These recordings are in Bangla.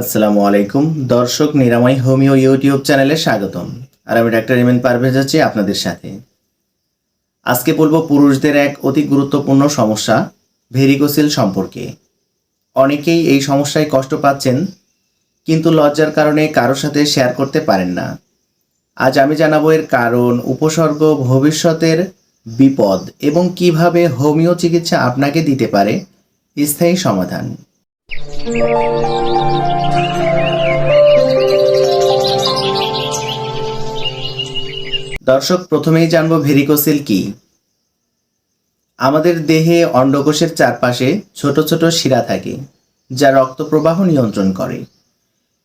আসসালামু আলাইকুম। দর্শক নিরাময় হোমিও ইউটিউব চ্যানেলে স্বাগতম। আর আমি ডাক্তার এমএন পারভেজ আছি আপনাদের সাথে। আজকে বলব পুরুষদের এক অতি গুরুত্বপূর্ণ সমস্যা, ভেরিকোসিল সম্পর্কে। অনেকেই এই সমস্যায় কষ্ট পাচ্ছেন, কিন্তু লজ্জার কারণে কারোর সাথে শেয়ার করতে পারেন না। আজ আমি জানাব এর কারণ, উপসর্গ, ভবিষ্যতের বিপদ এবং কীভাবে হোমিও চিকিৎসা আপনাকে দিতে পারে। স্থায়ী সমাধান। দর্শক, প্রথমেই জানব ভেরিকোসিল কি? আমাদের দেহে অন্ডকোষের চারপাশে ছোট ছোট শিরা থাকে, যা রক্ত প্রবাহ নিয়ন্ত্রণ করে।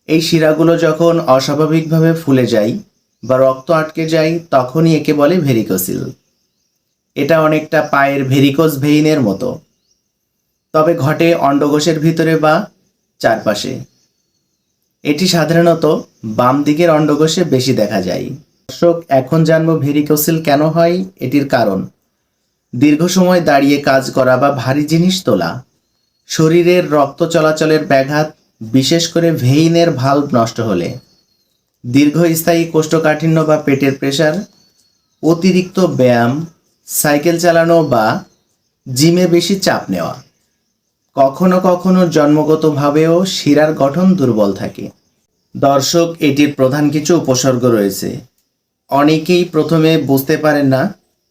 এই শিরাগুলো যখন অস্বাভাবিকভাবে ফুলে যায় বা রক্ত আটকে যায়, তখনই একে বলে ভেরিকোসিল এটা অনেকটা পায়ের ভেরিকোস ভেইনের মতো। তবে ঘটে অন্ডকোষের ভিতরে বা চারপাশে। এটি সাধারণত বাম দিকের অন্ডকোষে বেশি দেখা যায়। দর্শক, এখন জানব ভেরিকোসিল কেন হয়, এটির কারণ। দীর্ঘ সময় দাঁড়িয়ে কাজ করা বা ভারী জিনিস তোলা, শরীরের রক্ত চলাচলের ব্যাঘাত, বিশেষ করে ভেইনের ভাল্ব নষ্ট হলে, দীর্ঘস্থায়ী কোষ্ঠকাঠিন্য বা পেটের প্রেশার অতিরিক্ত ব্যায়াম সাইকেল চালানো বা জিমে বেশি চাপ নেওয়া। কখনো কখনো জন্মগতভাবেও শিরার গঠন দুর্বল থাকে। দর্শক, এটির প্রধান কিছু উপসর্গ রয়েছে। অনেকেই প্রথমে বুঝতে পারেন না,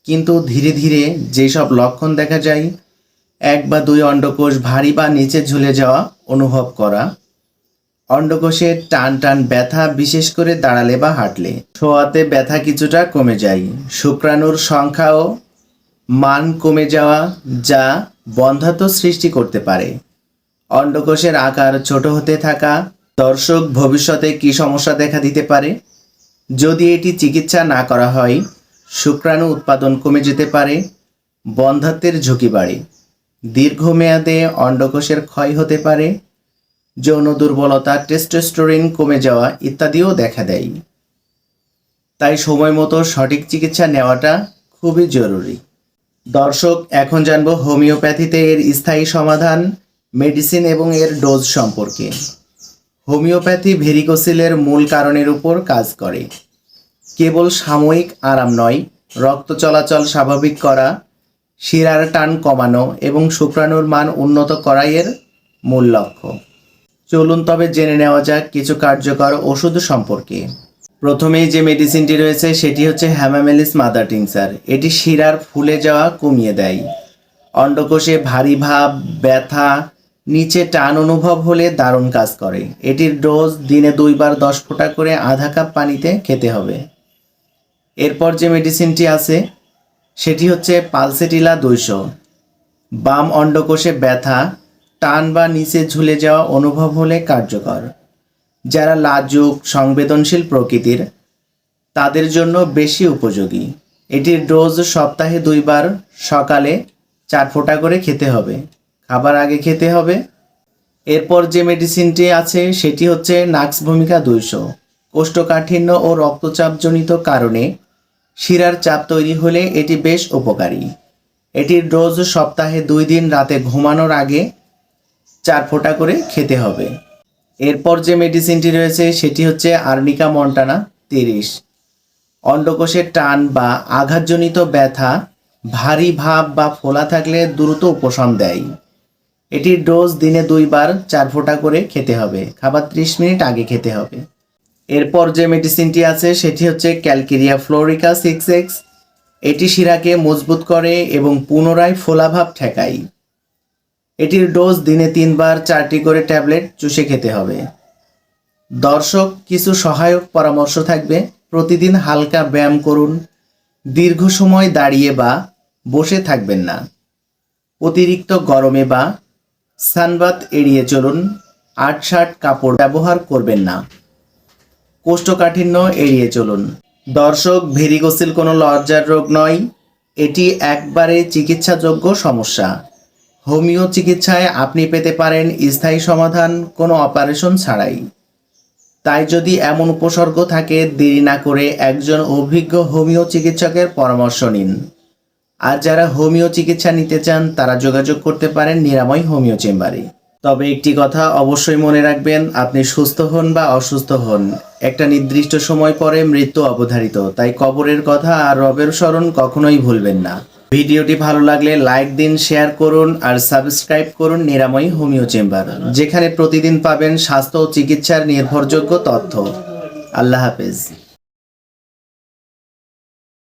কিন্তু ধীরে ধীরে যেসব লক্ষণ দেখা যায়, এক বা দুই অন্ডকোষ ভারী বা নিচে ঝুলে যাওয়া অনুভব করা। অন্ডকোষে টান টান ব্যথা বিশেষ করে দাঁড়ালে বা হাঁটলে। ছোঁয়াতে ব্যথা কিছুটা কমে যায়। শুক্রাণুর সংখ্যাও মান কমে যাওয়া যা বন্ধাত্ম সৃষ্টি করতে পারে। অন্ডকোষের আকার ছোট হতে থাকা দর্শক ভবিষ্যতে কি সমস্যা দেখা দিতে পারে? যদি এটি চিকিৎসা না করা হয়, শুক্রাণু উৎপাদন কমে যেতে পারে বন্ধাত্বের ঝুঁকি বাড়ে, দীর্ঘমেয়াদে অন্ডকোষের ক্ষয় হতে পারে, যৌন দুর্বলতা, টেস্টোস্টোরিন কমে যাওয়া ইত্যাদিও দেখা দেয়। তাই সময় মতো সঠিক চিকিৎসা নেওয়াটা খুবই জরুরি। দর্শক, এখন জানব হোমিওপ্যাথিতে এর স্থায়ী সমাধান, মেডিসিন এবং এর ডোজ সম্পর্কে। হোমিওপ্যাথি ভেরিকোসিলের মূল কারণের উপর কাজ করে। কেবল সাময়িক আরাম নয়, রক্ত চলাচল স্বাভাবিক করা, শিরার টান কমানো এবং শুক্রাণুর মান উন্নত করাই এর মূল লক্ষ্য। চলুন তবে জেনে নেওয়া যাক কিছু কার্যকর ওষুধ সম্পর্কে। প্রথমেই যে মেডিসিনটি রয়েছে সেটি হচ্ছে হ্যামামেলিস মাদার টিংসার এটি শিরার ফুলে যাওয়া কমিয়ে দেয়। অন্ডকোষে ভারী ভাব, ব্যথা নিচে টান অনুভব হলে দারুণ কাজ করে। এটির ডোজ দিনে দুইবার দশ ফোঁটা করে আধা কাপ পানিতে খেতে হবে। এরপর যে মেডিসিনটি আছে, সেটি হচ্ছে পালসেটিলা দুইশো। বাম অন্ডকোষে ব্যথা, টান বা নিচে ঝুলে যাওয়া অনুভব হলে কার্যকর। যারা লাজুক, সংবেদনশীল প্রকৃতির, তাদের জন্য বেশি উপযোগী। এটির ডোজ সপ্তাহে দুইবার, সকালে চার ফোঁটা করে খেতে হবে। খাবার আগে খেতে হবে। এরপর যে মেডিসিনটি আছে, সেটি হচ্ছে নাক্স ভূমিকা দুইশো। কোষ্ঠকাঠিন্য ও রক্তচাপজনিত কারণে শিরার চাপ তৈরি হলে এটি বেশ উপকারী। এটির ডোজ সপ্তাহে দুই দিন রাতে ঘুমানোর আগে চার ফোঁটা করে খেতে হবে। এরপর যে মেডিসিনটি রয়েছে, সেটি হচ্ছে আর্নিকা মন্টানা তিরিশ। অন্ডকোষের টান বা আঘাতজনিত ব্যথা, ভারী ভাব বা ফোলা থাকলে দ্রুত উপশম দেয়। এটির ডোজ দিনে দুইবার চার ফোঁটা করে খেতে হবে। খাবার ত্রিশ মিনিট আগে খেতে হবে। এরপর যে মেডিসিনটি আছে, সেটি হচ্ছে ক্যালকেরিয়া ফ্লোরিকা সিক্স এক্স। এটি শিরাকে মজবুত করে এবং পুনরায় ফোলাভাব ঠেকায়। এটির ডোজ দিনে তিনবার চারটি করে ট্যাবলেট চুষে খেতে হবে। দর্শক, কিছু সহায়ক পরামর্শ থাকবে। প্রতিদিন হালকা ব্যায়াম করুন। দীর্ঘ সময় দাঁড়িয়ে বা বসে থাকবেন না। অতিরিক্ত গরমে বা সানবাত এড়িয়ে চলুন আট শার্ট কাপড় ব্যবহার করবেন না। কোষ্ঠকাঠিন্য এড়িয়ে চলুন। দর্শক, ভেরিগোসিল কোনো লজ্জার রোগ নয়। এটি একবারে চিকিৎসাযোগ্য সমস্যা। হোমিও চিকিৎসায় আপনি পেতে পারেন স্থায়ী সমাধান, কোনো অপারেশন ছাড়াই। তাই যদি এমন উপসর্গ থাকে, দেরি না করে একজন অভিজ্ঞ হোমিও চিকিৎসকের পরামর্শ নিন। আর যারা হোমিও চিকিৎসা নিতে চান, তারা যোগাযোগ করতে পারেন নিরাময় হোমিও চেম্বারে। তবে একটি কথা অবশ্যই মনে রাখবেন, আপনি সুস্থ হন বা অসুস্থ হন। একটা নির্দিষ্ট সময় পরে মৃত্যু অবধারিত, তাই কবরের কথা আর রবের স্মরণ কখনোই ভুলবেন না। ভিডিওটি ভালো লাগলে লাইক দিন, শেয়ার করুন আর সাবস্ক্রাইব করুন নিরাময় হোমিও চেম্বার, যেখানে প্রতিদিন পাবেন স্বাস্থ্য ও চিকিৎসার নির্ভরযোগ্য তথ্য। আল্লাহ হাফেজ।